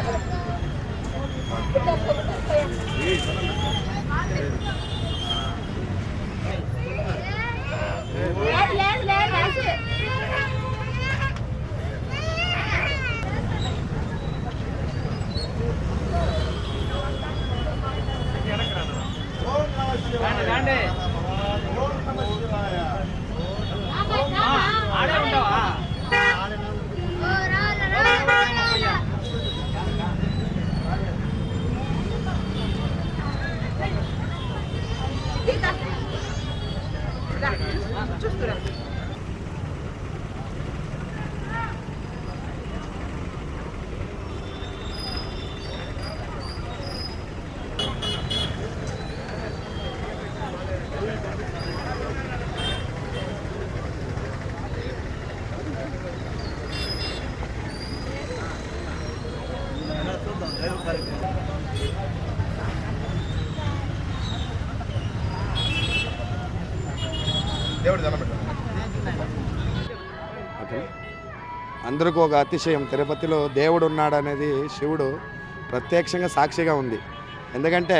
வேண்டாம் வேண்டாம் అందరికీ ఒక అతిశయం. తిరుపతిలో దేవుడు ఉన్నాడు అనేది శివుడు ప్రత్యక్షంగా సాక్షిగా ఉంది. ఎందుకంటే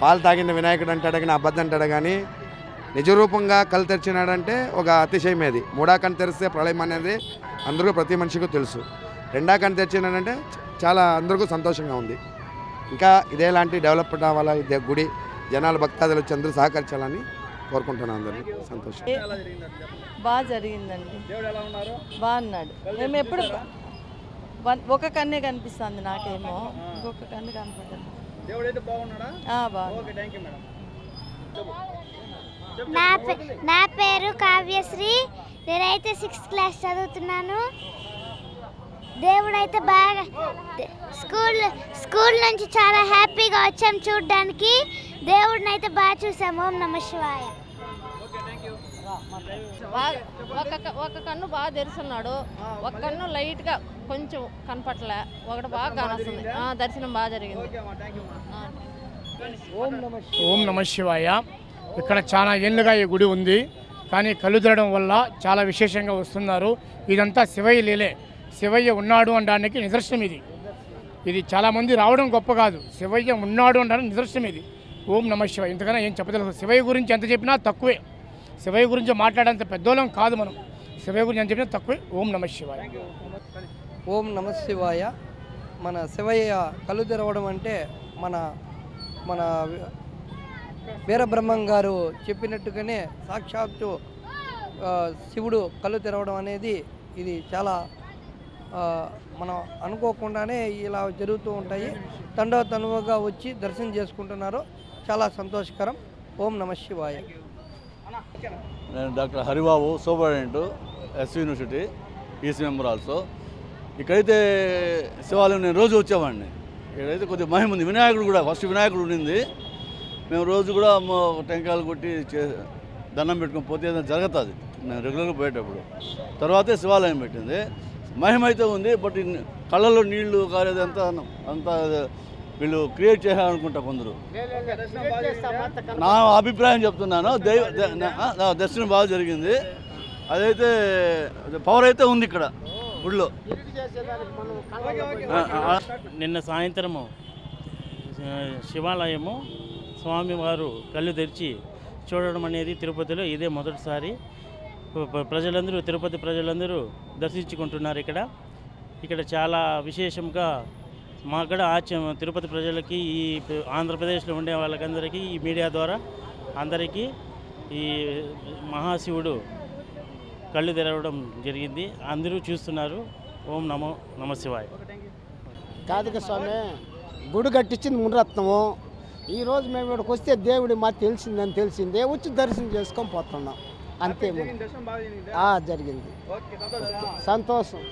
పాలు తాగిన వినాయకుడు అంటాడు కానీ అబద్ధం అంటాడు కానీ నిజరూపంగా కళ్ళు తెరిచినాడంటే ఒక అతిశయం అది మూడా తెరిస్తే ప్రళయం అనేది అందరూ ప్రతి మనిషికి తెలుసు. రెండా కన్ను తెరిచినాడంటే చాలా అందరికీ సంతోషంగా ఉంది. ఇంకా ఇదేలాంటి డెవలప్ అవ్వాలా ఇదే గుడి జనాలు భక్తాదులు వచ్చి అందరూ సహకరించాలని కోరుకుంటున్నాను అందరినీ. సంతోషం. బాగా జరిగిందండి. దేవుడు ఎలా ఉన్నారు? బాగున్నాడు మేము ఎప్పుడు ఒక కన్నే కనిపిస్తుంది నాకేమో. ఇంకొక కన్ను పే- నా పేరు కావ్యశ్రీ. నేనైతే సిక్స్త్ క్లాస్ చదువుతున్నాను. దేవుడైతే బాగా దే- స్కూల్ స్కూల్ నుంచి చాలా హ్యాపీగా వచ్చాం చూడడానికి. దేవుడిని అయితే బాగా చూసాము. ఓం నమ శివాయ. బాగా ఒక ఒక కన్ను బాగా తెరుస్తున్నాడు. ఒక కన్ను లైట్గా కొంచెం కనపట్లే ఒకటి బాగా కానొస్తుంది. ఆ, దర్శనం బాగా జరిగింది. ఓం నమ శివాయ. ఇక్కడ చాలా ఏళ్ళుగా ఈ గుడి ఉంది. కానీ కళ్ళు తెరడం వల్ల చాలా విశేషంగా వస్తున్నారు. ఇదంతా శివయ్య లీలే. శివయ్య ఉన్నాడు అనడానికి నిదర్శనం ఇది. ఇది చాలామంది రావడం గొప్ప కాదు. శివయ్య ఉన్నాడు అనడానికి నిదర్శనం ఇది. ఓం నమ శివ ఇంతకన్నా ఏం చెప్పలేదు శివయ్య గురించి ఎంత చెప్పినా తక్కువే. శివయ్య గురించి మాట్లాడేంత పెద్దోళ్ళం కాదు మనం. శివయ్య గురించి ఎంత చెప్పినా తక్కువే. ఓం నమ శివాయ. ఓం నమ శివాయ. మన శివయ్య కళ్ళు తెరవడం అంటే మన మన వీరబ్రహ్మం గారు చెప్పినట్టుగానే సాక్షాత్తు శివుడు కళ్ళు తెరవడం అనేది ఇది చాలా మనం అనుకోకుండానే ఇలా జరుగుతూ ఉంటాయి. తండవ తనువుగా వచ్చి దర్శనం చేసుకుంటున్నారు. చాలా సంతోషకరం. ఓం నమ శివాయ. నేను doctor Haribabu superintendent S university EC member also. ఇక్కడైతే శివాలయం నేను రోజు వచ్చేవాడిని. ఇక్కడైతే కొద్దిగా మహిమ ఉంది. వినాయకుడు కూడా ఫస్ట్ వినాయకుడు ఉండింది. మేము రోజు కూడా టెంకాయలు కొట్టి చే దండం పెట్టుకుని పోతే ఏదైనా జరుగుతుంది. నేను రెగ్యులర్గా పోయేటప్పుడు. తర్వాతే శివాలయం పెట్టింది. మహిమ అయితే ఉంది బట్ కళ్ళలో నీళ్ళు కాలేదంతా అంతా వీళ్ళు క్రియేట్ చేయాలనుకుంటా కొందరు. నా అభిప్రాయం చెప్తున్నాను దైవ నా- దర్శనం బాగా జరిగింది. అదైతే పవర్ అయితే ఉంది ఇక్కడ గుడిలో. నిన్న సాయంత్రము శివాలయము స్వామివారు కళ్ళు తెరిచి చూడడం అనేది తిరుపతిలో ఇదే మొదటిసారి. ప్రజలందరూ తిరుపతి ప్రజలందరూ దర్శించుకుంటున్నారు ఇక్కడ. ఇక్కడ చాలా విశేషంగా మా కూడా ఆచ్యం తిరుపతి ప్రజలకి ఈ ఆంధ్రప్రదేశ్లో ఉండే వాళ్ళకందరికీ ఈ మీడియా ద్వారా అందరికీ ఈ మహాశివుడు కళ్ళు తెరవడం జరిగింది. అందరూ చూస్తున్నారు. ఓం నమో నమశివాయ శివాయ. స్వామి గుడి కట్టించింది మునరత్నము. ఈరోజు మేము ఇక్కడికి వస్తే దేవుడి మాకు తెలిసిందని తెలిసిందే. వచ్చి దర్శనం చేసుకొని పోతున్నాం. అంతే జరిగిందా సంతోషం.